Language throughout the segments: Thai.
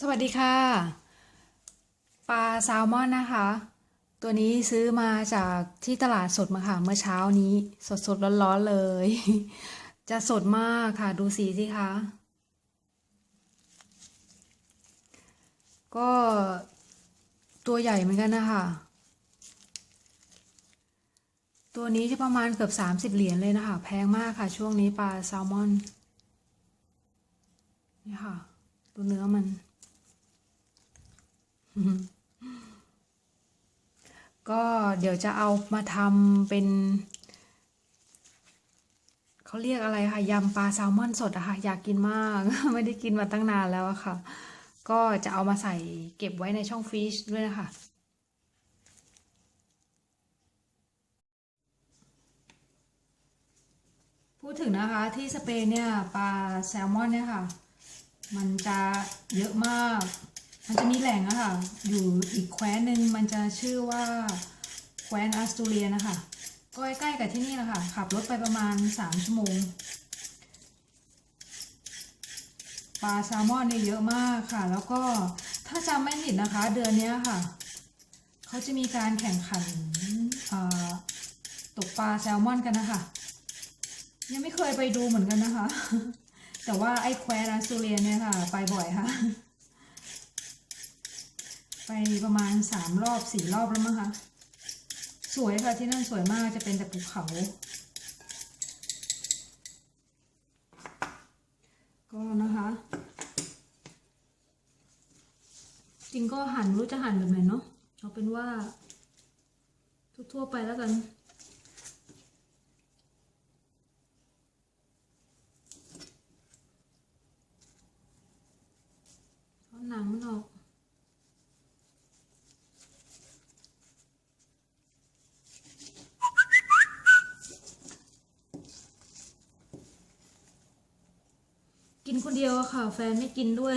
สวัสดีค่ะ ปลาแซลมอนนะคะ ตัวนี้ซื้อมาจากที่ตลาดสดมาค่ะ เมื่อเช้านี้ สดสดร้อนๆเลย จะสดมากค่ะ ดูสีสิคะ ก็ตัวใหญ่เหมือนกันนะคะ ตัวนี้จะประมาณเกือบสามสิบเหรียญเลยนะคะ แพงมากค่ะ ช่วงนี้ปลาแซลมอน นี่ค่ะดูเนื้อมัน ก็เดี๋ยวจะเอามาทำเป็น เขาเรียกอะไรคะยำปลาแซลมอนสดอะค่ะ อยากกินมาก ไม่ได้กินมาตั้งนานแล้วอะค่ะ ก็จะเอามาใส่เก็บไว้ในช่องฟรีซด้วยนะคะพูดถึงนะคะที่สเปนเนี่ยปลาแซลมอนเนี่ยค่ะ มันจะเยอะมาก มันจะมีแหล่งอะค่ะ อยู่อีกแคว้นหนึ่งมันจะชื่อว่าแคว้นอัสตูเรียนะคะก็ใกล้ๆกับที่นี่แหละค่ะ ขับรถไปประมาณ 3 ชั่วโมง ปลาแซลมอนเนี่ยเยอะมากค่ะ แล้วก็ถ้าจำไม่ผิดนะคะ เดือนนี้ค่ะ เขาจะมีการแข่งขันตกปลาแซลมอนกันนะคะ ยังไม่เคยไปดูเหมือนกันนะคะ แต่ว่าไอ้แคว้นอัสตูเรียเนี่ยค่ะ ไปบ่อยค่ะ ไปประมาณสามรอบสี่รอบแล้วมั้งคะ สวยค่ะที่นั่นสวยมากจะเป็นแต่ภูเขา ก็นะคะ จริงก็หั่นรู้จะหั่นแบบไหนเนาะเอาเป็นว่า ทั่วๆไปแล้วกัน เอาหนังมันออก กินคนเดียวอะค่ะ แฟนไม่กินด้วย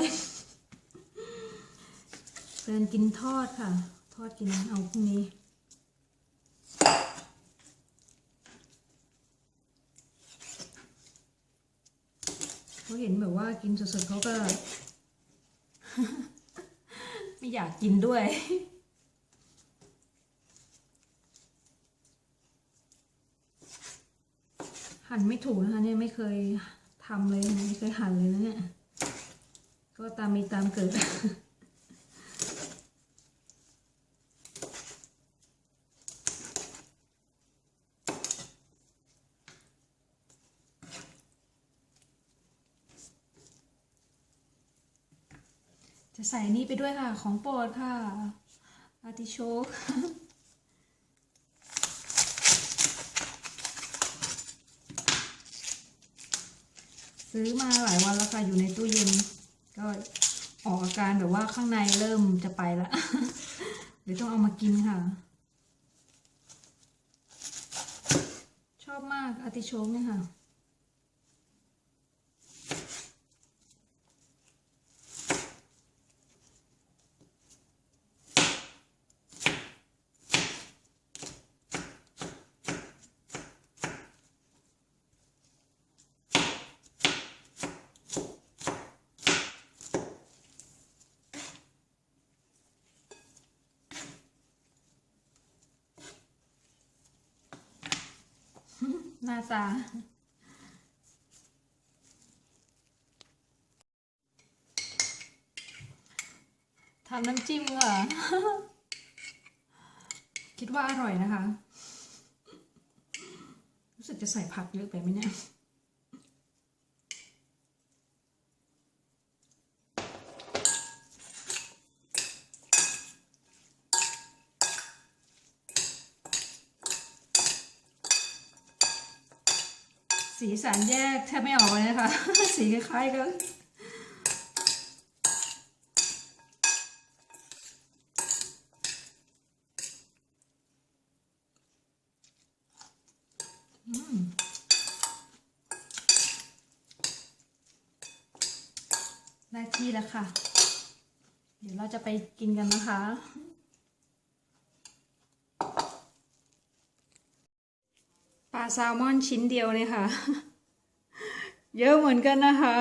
แฟนกินทอดค่ะ ทอดกินเอาพรุ่งนี้เขาเห็นแบบว่ากินสดๆเขาก็ ไม่อยากกินด้วยหั่นไม่ถูกนะคะเนี่ยไม่เคย ทำเลยไม่เคยหั่นเลยนะเนี่ย ก็ตามมีตามเกิด จะใส่นี่ไปด้วยค่ะ ของโปรดค่ะอาติโชก ซื้อมาหลายวันแล้วค่ะ อยู่ในตู้เย็น ก็ออกอาการแบบว่าข้างในเริ่มจะไปละเดี๋ยวต้องเอามากินค่ะ ชอบมากอาติโชกเนี่ยค่ะ นาซาทำน้ำจิ้มค่ะคิดว่าอร่อยนะคะ รู้สึกจะใส่ผักเยอะไปไหมเนี่ย สีสันแยกแทบไม่ออกเลยนะคะ สีคล้ายๆกันได้ที่แล้วค่ะ เดี๋ยวเราจะไปกินกันนะคะ ปลา แซลมอนชิ้นเดียวเนี่ยค่ะ เยอะเหมือนกันนะคะ